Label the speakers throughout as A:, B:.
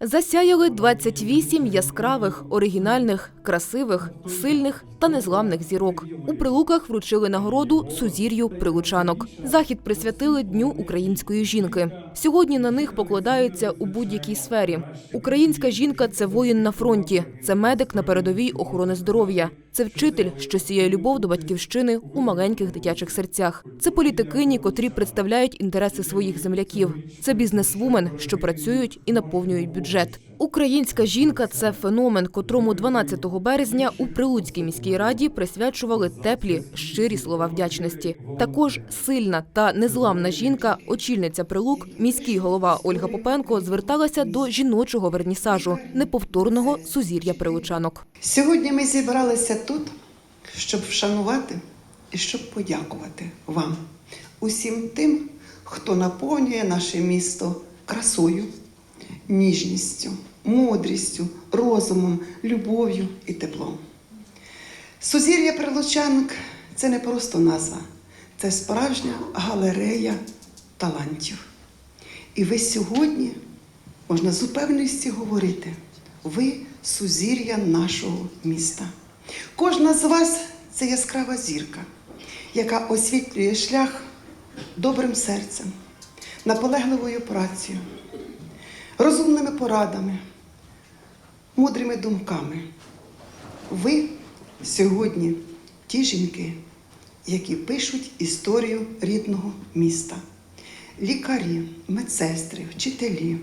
A: Засяяли 28 яскравих, оригінальних, красивих, сильних та незламних зірок. У прилуках вручили нагороду сузір'ю прилучанок. Захід присвятили Дню української жінки. Сьогодні на них покладаються у будь-якій сфері. Українська жінка це воїн на фронті, це медик на передовій охорони здоров'я, це вчитель, що сіяє любов до батьківщини у маленьких дитячих серцях. Це політикині, котрі представляють інтереси своїх земляків. Це бізнесвумен, що працюють і наповнюють бюджет. Українська жінка це феномен, котрому 12 березня у Прилуцькій міській раді присвячували теплі, щирі слова вдячності. Також сильна та незламна жінка, очільниця прилук, міський голова Ольга Попенко зверталася до жіночого вернісажу, неповторного сузір'я прилучанок.
B: Сьогодні ми зібралися тут, щоб вшанувати і щоб подякувати вам, усім тим, хто наповнює наше місто красою, ніжністю, мудрістю, розумом, любов'ю і теплом. Сузір'я Прилучанок це не просто назва, це справжня галерея талантів. І ви сьогодні, можна з упевненістю говорити, ви сузір'я нашого міста. Кожна з вас це яскрава зірка, яка освітлює шлях добрим серцем, наполегливою працею, розумними порадами, мудрими думками. Ви сьогодні ті жінки, які пишуть історію рідного міста. Лікарі, медсестри, вчителі,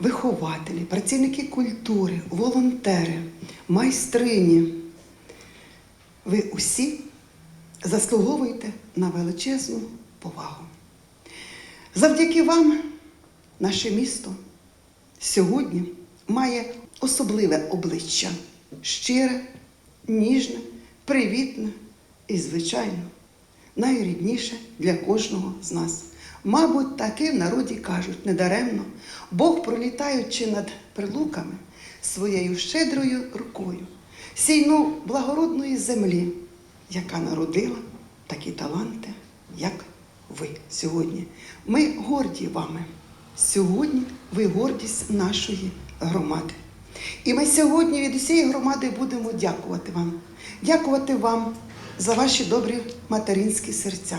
B: вихователі, працівники культури, волонтери, майстрині. Ви усі заслуговуєте на величезну повагу. Завдяки вам наше місто сьогодні має особливе обличчя щире, ніжне, привітне і, звичайно, найрідніше для кожного з нас. Мабуть, таки в народі кажуть недаремно, Бог, пролітаючи над прилуками своєю щедрою рукою, сійну благородної землі, яка народила такі таланти, як ви сьогодні. Ми горді вами. Сьогодні ви гордість нашої громади. І ми сьогодні від усієї громади будемо дякувати вам. Дякувати вам за ваші добрі материнські серця.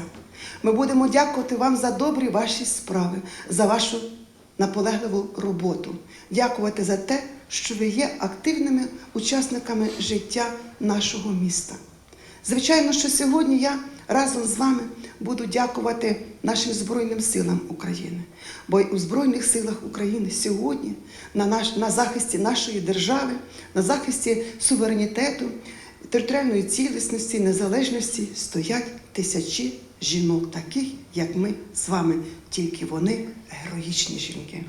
B: Ми будемо дякувати вам за добрі ваші справи, за вашу наполегливу роботу. Дякувати за те, що ви є активними учасниками життя нашого міста. Звичайно, що сьогодні я разом з вами буду дякувати нашим Збройним силам України. Бо у Збройних силах України сьогодні на, наш, на захисті нашої держави, на захисті суверенітету, територіальної цілісності, незалежності стоять тисячі жінок, таких, як ми з вами, тільки вони героїчні жінки.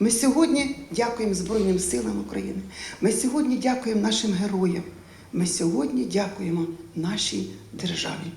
B: Ми сьогодні дякуємо Збройним силам України. Ми сьогодні дякуємо нашим героям. Ми сьогодні дякуємо нашій державі.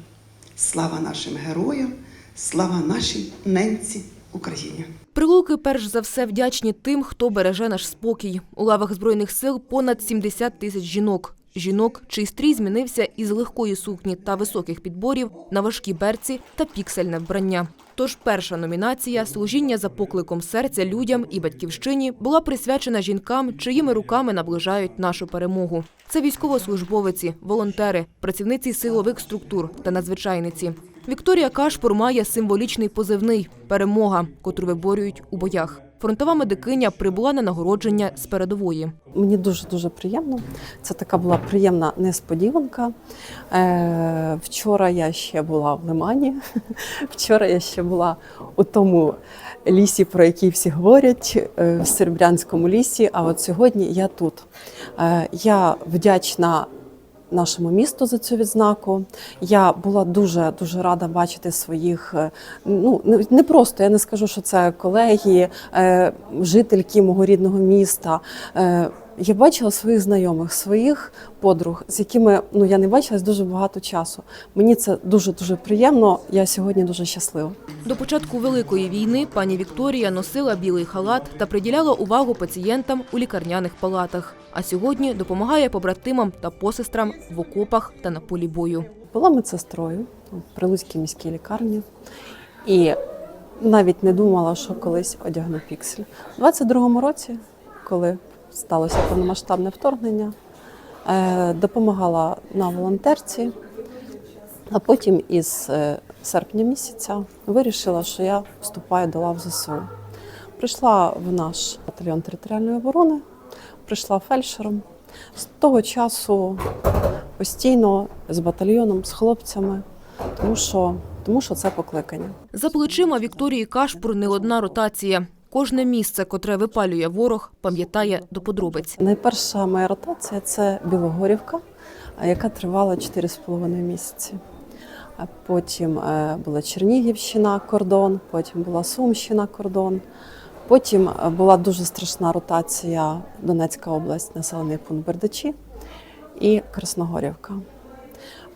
B: Слава нашим героям, слава нашій ненці Україні.
A: Прилуки перш за все вдячні тим, хто береже наш спокій. У лавах збройних сил понад 70 тисяч жінок. Жінок, чий стрій змінився із легкої сукні та високих підборів на важкі берці та піксельне вбрання. Тож перша номінація служіння за покликом серця людям і батьківщині була присвячена жінкам, чиїми руками наближають нашу перемогу. Це військовослужбовиці, волонтери, працівниці силових структур та надзвичайниці. Вікторія Кашпур має символічний позивний перемога, котру виборюють у боях. Фронтова медикиня прибула на нагородження з передової.
C: Мені дуже дуже приємно. Це така була приємна несподіванка. Е, вчора я ще була в Лимані. Вчора я ще була у тому лісі, про який всі говорять, е, в Серебрянському лісі. А от сьогодні я тут. Е, я вдячна. Нашому місту за цю відзнаку я була дуже дуже рада бачити своїх. е, Ну не- просто я не скажу, що це колеги, е, жительки мого рідного міста. Я бачила своїх знайомих, своїх подруг, з якими ну я не бачилась дуже багато часу. Мені це дуже дуже приємно. Я сьогодні дуже щаслива.
A: До початку великої війни пані Вікторія носила білий халат та приділяла увагу пацієнтам у лікарняних палатах. А сьогодні допомагає побратимам та посестрам в окопах та на полі бою.
C: Була медсестрою в Прилуцькій міській лікарні і навіть не думала, що колись одягну піксель. У 22-му році, коли сталося повномасштабне вторгнення, е, допомагала на волонтерці, а потім із е, серпня місяця вирішила, що я вступаю до лав ЗСУ. Прийшла в наш батальйон територіальної оборони, прийшла фельдшером. З того часу постійно з батальйоном, з хлопцями, тому що, тому що це покликання.
A: За плечима Вікторії Кашпур не одна ротація. Кожне місце, котре випалює ворог, пам'ятає до подробиць.
C: Найперша моя ротація це Білогорівка, яка тривала 4,5 місяці. Потім е, була Чернігівщина, кордон, потім була Сумщина, кордон. Потім е, була дуже страшна ротація Донецька область, населений пункт Бердичі і Красногорівка.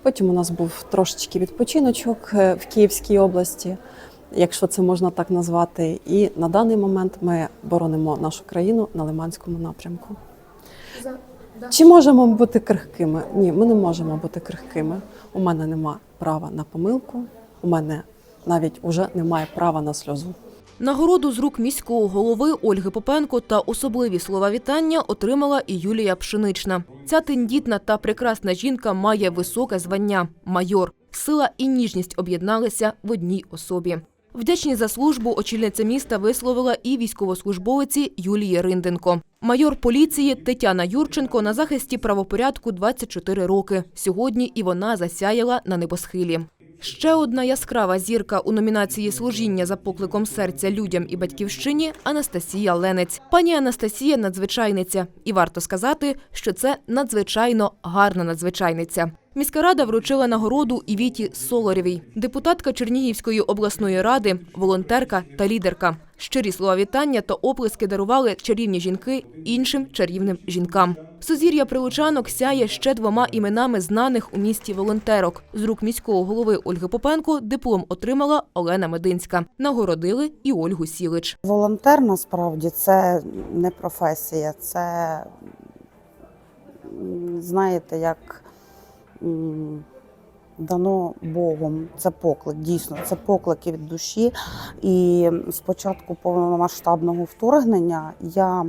C: Потім у нас був трошечки відпочиночок е, в Київській області, якщо це можна так назвати. І на даний момент ми боронимо нашу країну на Лиманському напрямку. Чи можемо ми бути крихкими? Ні, ми не можемо бути крихкими. У мене нема права на помилку, у мене навіть уже немає права на сльозу.
A: Нагороду з рук міського голови Ольги Попенко та особливі слова вітання отримала і Юлія Пшенична. Ця тендітна та прекрасна жінка має високе звання майор. Сила і ніжність об'єдналися в одній особі. Вдячні за службу очільниця міста висловила і військовослужбовиці Юлії Ринденко. Майор поліції Тетяна Юрченко на захисті правопорядку 24 роки. Сьогодні і вона засяяла на небосхилі. Ще одна яскрава зірка у номінації служіння за покликом серця людям і батьківщині Анастасія Ленець. Пані Анастасія надзвичайниця, і варто сказати, що це надзвичайно гарна надзвичайниця. Міська рада вручила нагороду і Віті Солорєвій, депутатка Чернігівської обласної ради, волонтерка та лідерка. Щирі слова вітання та оплески дарували чарівні жінки іншим чарівним жінкам. Сузір'я прилучанок сяє ще двома іменами знаних у місті волонтерок. З рук міського голови Ольги Попенко диплом отримала Олена Мединська. Нагородили і Ольгу Сілич.
D: Волонтер насправді це не професія, це знаєте, як дано Богом. Це поклик, дійсно, це поклики від душі. І з початку повномасштабного вторгнення я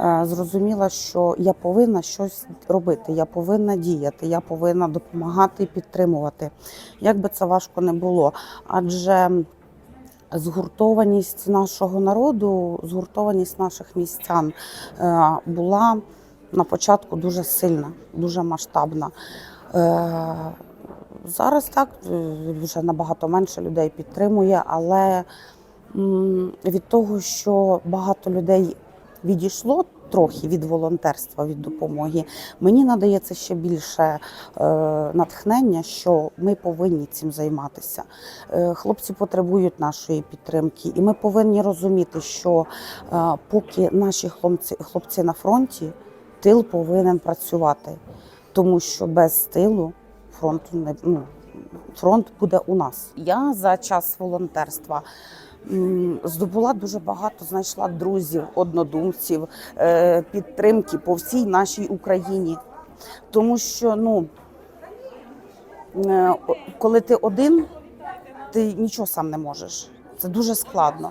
D: е, зрозуміла, що я повинна щось робити, я повинна діяти, я повинна допомагати і підтримувати. Як би це важко не було. Адже згуртованість нашого народу, згуртованість наших містян е, була на початку дуже сильна, дуже масштабна. Зараз так е, вже набагато менше людей підтримує, але від того, що багато людей відійшло трохи від волонтерства, від допомоги, мені надається ще більше е, натхнення, що ми повинні цим займатися. Е, Хлопці потребують нашої підтримки, і ми повинні розуміти, що поки наші хлопці, хлопці на фронті, тил повинен працювати, тому що без тилу фронту не ну, фронт буде у нас. Я за час волонтерства. Здобула дуже багато, знайшла друзів, однодумців, е, підтримки по всій нашій Україні. Тому що, ну, е, коли ти один, ти нічого сам не можеш. Це дуже складно.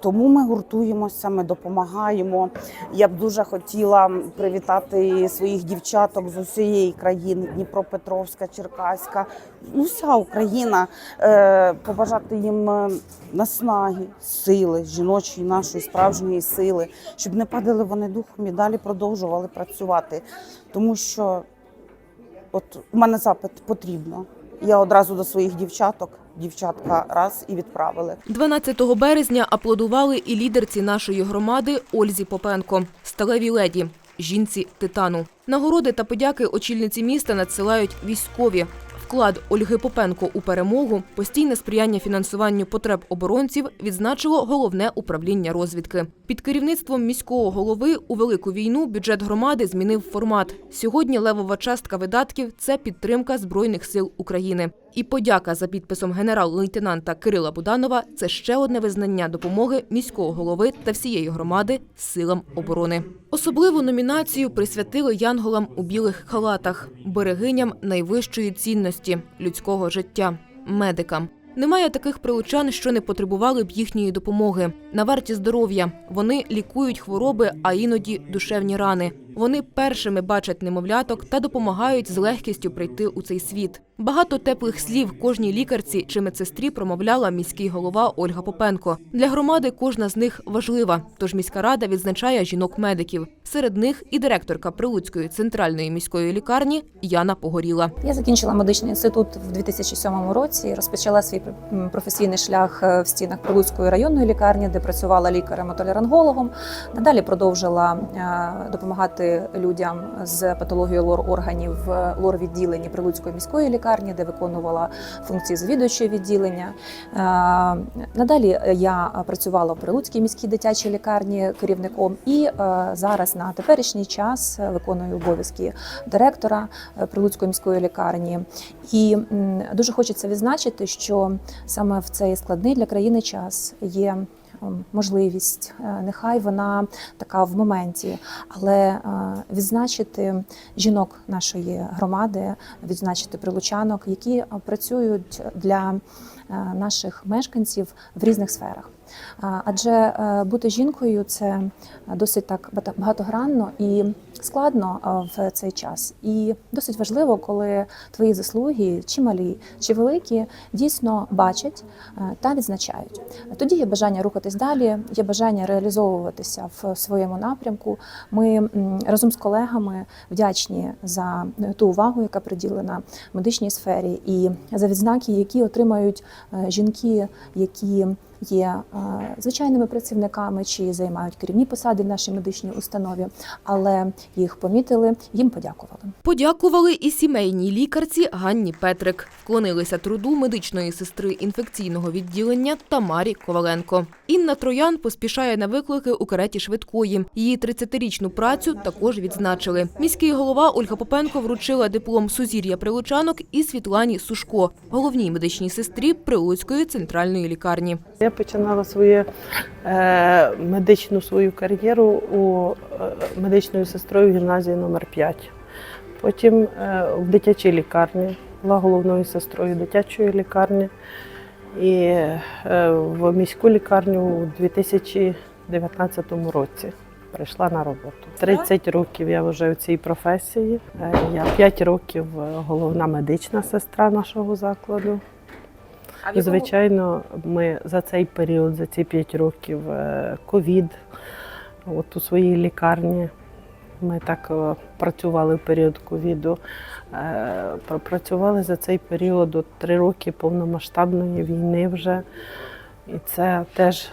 D: Тому ми гуртуємося, ми допомагаємо. Я б дуже хотіла привітати своїх дівчаток з усієї країни: Дніпропетровська, Черкаська, ну, вся Україна, е, побажати їм е, наснаги, сили, жіночої нашої справжньої сили, щоб не падали вони духом і далі продовжували працювати. Тому що от у мене запит потрібно. Я одразу до своїх дівчаток, дівчатка раз і відправили.
A: 12 березня аплодували і лідерці нашої громади Ользі Попенко, сталевій леді, жінці титану. Нагороди та подяки очільниці міста надсилають військові. Вклад Ольги Попенко у перемогу, постійне сприяння фінансуванню потреб оборонців відзначило головне управління розвідки. Під керівництвом міського голови у велику війну бюджет громади змінив формат. Сьогодні левова частка видатків це підтримка збройних сил України. І подяка за підписом генерал-лейтенанта Кирила Буданова це ще одне визнання допомоги міського голови та всієї громади силам оборони. Особливу номінацію присвятили янголам у білих халатах, берегиням найвищої цінності людського життя. Медикам Немає таких прилучан, що не потребували б їхньої допомоги. На варті здоров'я вони лікують хвороби, а іноді душевні рани. Вони першими бачать немовляток та допомагають з легкістю прийти у цей світ. Багато теплих слів кожній лікарці чи медсестрі промовляла міський голова Ольга Попенко. Для громади кожна з них важлива. Тож міська рада відзначає жінок-медиків. Серед них і директорка Прилуцької центральної міської лікарні Яна Погоріла.
E: Я закінчила медичний інститут в 2007 році. Розпочала свій професійний шлях е, в стінах Прилуцької районної лікарні, де працювала лікарем-отолерингологом. Надалі продовжила е, людям з патологією лор органів в лор-відділенні Прилуцької міської лікарні, де виконувала функції завідуючої відділення. Е, Надалі я працювала в Прилуцькій міській дитячій лікарні керівником і е, зараз на теперішній час виконую обов'язки директора е, Прилуцької міської лікарні. І дуже хочеться відзначити, що саме в цей складний для країни час є. Можливість, е, нехай вона така в моменті, але е, відзначити жінок нашої громади, відзначити прилучанок, які е, працюють для наших мешканців в різних сферах. Адже е, бути жінкою це досить так багатогранно і складно в цей час. І досить важливо, коли твої заслуги, чи малі, чи великі, дійсно бачать е, та відзначають. Тоді є бажання рухатись далі, є бажання реалізовуватися в своєму напрямку. Ми разом з колегами вдячні за ту увагу, яка приділена медичній сфері, і за відзнаки, які отримають е, жінки, які є е, звичайними працівниками чи займають керівні посади в нашій медичній установі, але їх помітили, їм подякували.
A: Подякували і сімейній лікарці Ганні Петрик. Вклонилися труду медичної сестри інфекційного відділення Тамарі Коваленко. Інна Троян поспішає на виклики у кареті швидкої. Її 30-річну працю також відзначили. Міський голова Ольга Попенко вручила диплом сузір'я прилучанок і Світлані Сушко, головній медичній сестрі Прилуцької центральної лікарні.
F: Я починала свою е, медичну свою кар'єру у е, медичною сестрою гімназії номер 5 Потім е, в дитячій лікарні, була головною сестрою дитячої лікарні. І е, в міську лікарню у 2019 році прийшла на роботу. 30 років я вже в цій професії. Е, Я 5 років е, головна медична сестра нашого закладу. Звичайно, ми за цей період, за ці 5 років, е, ковід, от у своїй лікарні. Ми так е, працювали в період ковіду. Е, Пропрацювали за цей період три роки повномасштабної війни вже. І це теж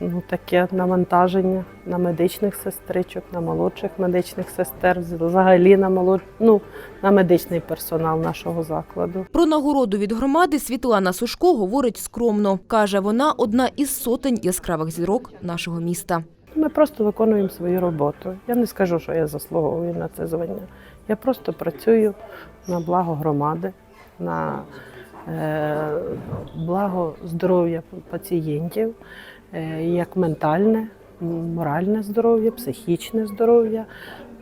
F: ну, таке навантаження на медичних сестричок, на молодших медичних сестер, взагалі на молод... ну, на медичний персонал нашого закладу.
A: Про нагороду від громади Світлана Сушко говорить скромно. Каже, вона одна із сотень яскравих зірок нашого міста.
F: Ми просто виконуємо свою роботу. Я не скажу, що я заслуговую на це звання. Я просто працюю на благо громади, на е, благо здоров'я пацієнтів, як ментальне, моральне здоров'я, психічне здоров'я,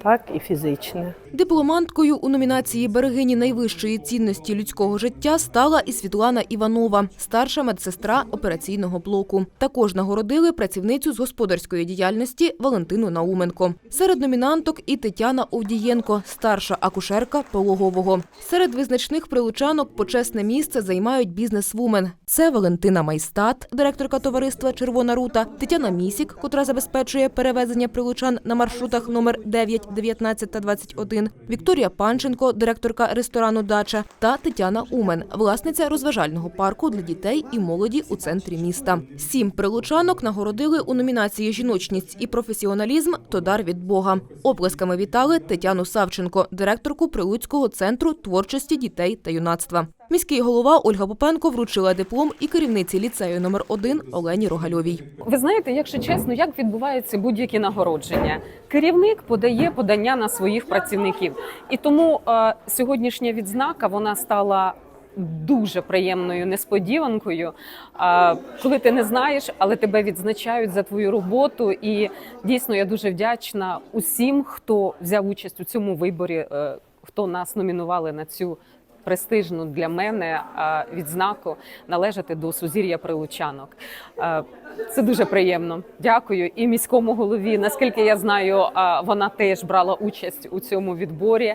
F: так і фізичне.
A: Дипломанткою у номінації Берегині найвищої цінності людського життя стала і Світлана Іванова, старша медсестра операційного блоку. Також нагородили працівницю з господарської діяльності Валентину Науменко. Серед номінанток і Тетяна Овдієнко, старша акушерка пологового. Серед визначних прилучанок почесне місце займають бізнес-вумен. Це Валентина Майстат, директорка товариства Червона рута, Тетяна Місік, котра забезпечує перевезення прилучан на маршрутах номер 9, 19 та 21, Вікторія Панченко, директорка ресторану Дача та Тетяна Умен, власниця розважального парку для дітей і молоді у центрі міста. Сім прилучанок нагородили у номінації Жіночність і професіоналізм то дар від Бога. Оплесками вітали Тетяну Савченко, директорку Прилуцького центру творчості дітей та юнацтва. Міський голова Ольга Попенко вручила диплом і керівниці ліцею номер 1 Олені Рогальовій.
G: Ви знаєте, якщо чесно, як відбуваються будь-які нагородження? Керівник подає подання на своїх працівників, і тому е, сьогоднішня відзнака вона стала. Дуже приємною несподіванкою, е, коли ти не знаєш, але тебе відзначають за твою роботу. І дійсно я дуже вдячна усім, хто взяв участь у цьому виборі, е, хто нас номінували на цю престижну для мене е, відзнаку належати до сузір'я прилучанок. Е, Це дуже приємно. Дякую і міському голові. Наскільки я знаю, е, вона теж брала участь у цьому відборі.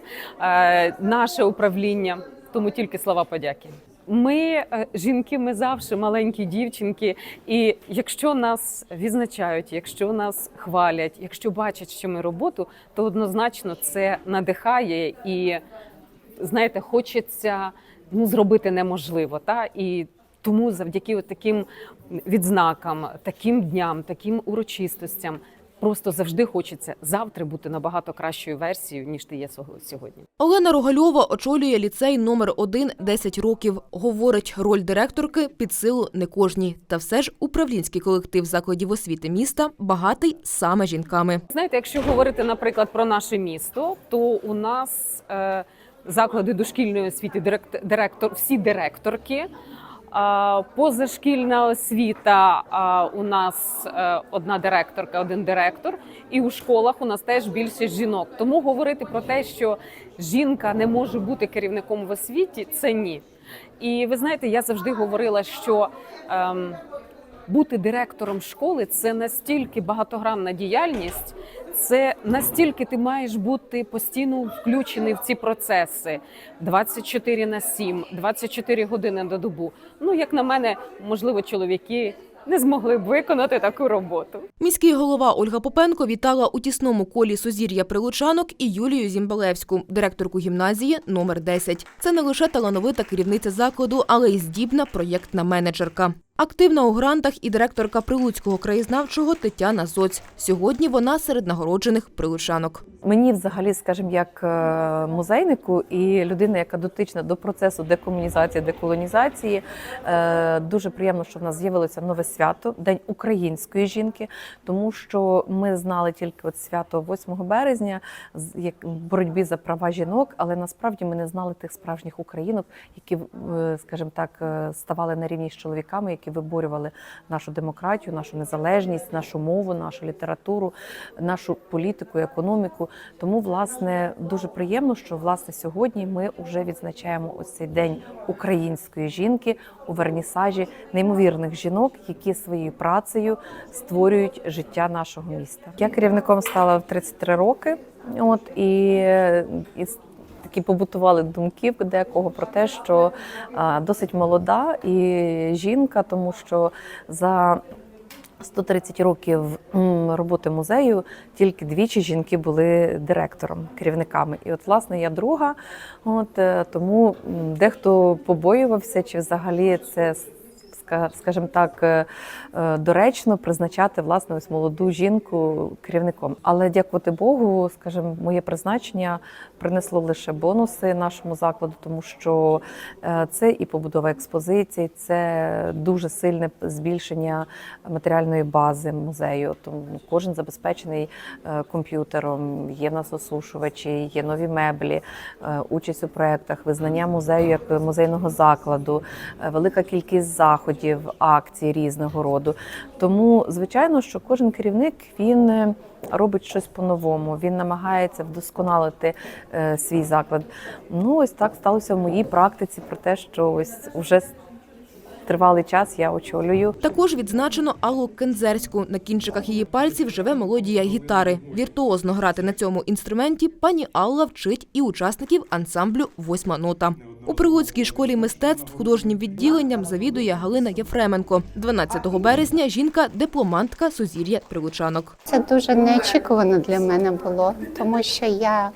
G: Наше управління, тому тільки слова подяки. Ми жінки, ми завжди маленькі дівчинки. І якщо нас відзначають, якщо нас хвалять, якщо бачать, що ми роботу, то однозначно це надихає і знаєте, хочеться ну зробити неможливо. Та і тому завдяки от таким відзнакам, таким дням, таким урочистостям. Просто завжди хочеться завтра бути набагато кращою версією, ніж ти є сього- сьогодні.
A: Олена Рогальова очолює ліцей номер 1 10 років. Говорить, роль директорки під силу не кожній. Та все ж управлінський колектив закладів освіти міста багатий саме жінками.
G: Знаєте, якщо говорити, наприклад, про наше місто, то у нас е, заклади дошкільної освіти, директ, директор, всі директорки. Позашкільна освіта у нас е, одна директорка, один директор, і у школах у нас теж більше жінок. Тому говорити про те, що жінка не може бути керівником в освіті, це ні. І ви знаєте, я завжди говорила, що ем, бути директором школи це настільки багатогранна діяльність, це настільки ти маєш бути постійно включений в ці процеси 24 на 7, 24 години на добу. Ну, як на мене, можливо, чоловіки не змогли б виконати таку роботу.
A: Міський голова Ольга Попенко вітала у тісному колі сузір'я прилучанок і Юлію Зімбалевську, директорку гімназії номер 10. Це не лише талановита керівниця закладу, але й здібна проєктна менеджерка. Активна у грантах і директорка Прилуцького краєзнавчого Тетяна Зоць. Сьогодні вона серед нагороджених прилучанок.
H: Мені, взагалі, скажімо, як е, музейнику і людина, яка дотична до процесу декомунізації, деколонізації, е, дуже приємно, що в нас з'явилося нове свято День української жінки, тому що ми знали тільки от свято 8 березня як боротьбі за права жінок, але насправді ми не знали тих справжніх українок, які, е, скажімо так, ставали на рівні з чоловіками, які виборювали нашу демократію, нашу незалежність, нашу мову, нашу літературу, нашу політику, економіку. Тому, власне, дуже приємно, що власне сьогодні ми вже відзначаємо ось цей день української жінки у вернісажі неймовірних жінок, які своєю працею створюють життя нашого міста. Я керівником стала в 33 роки. От і, і такі побутували думки декого про те, що досить молода і жінка, тому що за 130 років роботи музею тільки двічі жінки були директором, керівниками. І от, власне, я друга. От е, тому дехто побоювався, чи взагалі це скажімо так, е, е, доречно призначати власне ось молоду жінку керівником. Але дякувати Богу, скажімо, моє призначення принесло лише бонуси нашому закладу, тому що е, це і побудова експозицій, це дуже сильне збільшення матеріальної бази музею. Тому кожен забезпечений комп'ютером, є в нас осушувачі, є нові меблі, участь у проєктах, визнання музею як музейного закладу, велика кількість заходів, акцій різного роду. Тому, звичайно, що кожен керівник він е, робить щось по-новому. Він намагається вдосконалити е, свій заклад. Ну, ось так сталося в моїй практиці про те, що ось уже тривалий час я очолюю
A: Також відзначено Аллу Кензерську. На кінчиках її пальців живе мелодія гітари. Віртуозно грати на цьому інструменті пані Алла вчить і учасників ансамблю Восьма нота. У Прилуцькій школі мистецтв художнім відділенням завідує Галина Єфременко. 12 березня жінка дипломантка сузір'я прилучанок.
I: Це дуже неочікувано для мене було, тому що я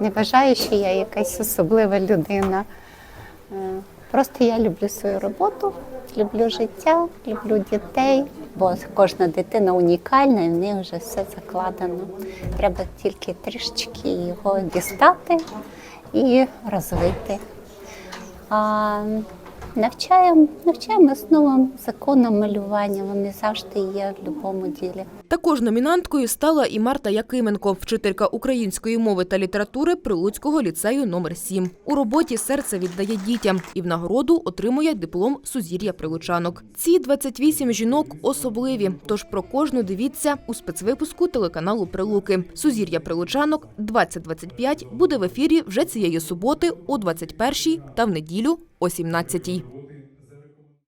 I: не вважаю, що я якась особлива людина. Е, Просто я люблю свою роботу, люблю життя, люблю дітей, бо кожна дитина унікальна і в неї вже все закладено. Треба тільки трішечки його дістати і розвити. А навчаємо, навчаємо основам законам малювання. Вони завжди є в будь-якому ділі.
A: Також номінанткою стала і Марта Якименко, вчителька української мови та літератури Прилуцького ліцею номер 7 У роботі серце віддає дітям і в нагороду отримує диплом Сузір'я Прилучанок. Ці 28 жінок особливі, тож про кожну дивіться у спецвипуску телеканалу Прилуки. Сузір'я Прилучанок 2025 буде в ефірі вже цієї суботи о 21 та в неділю о 17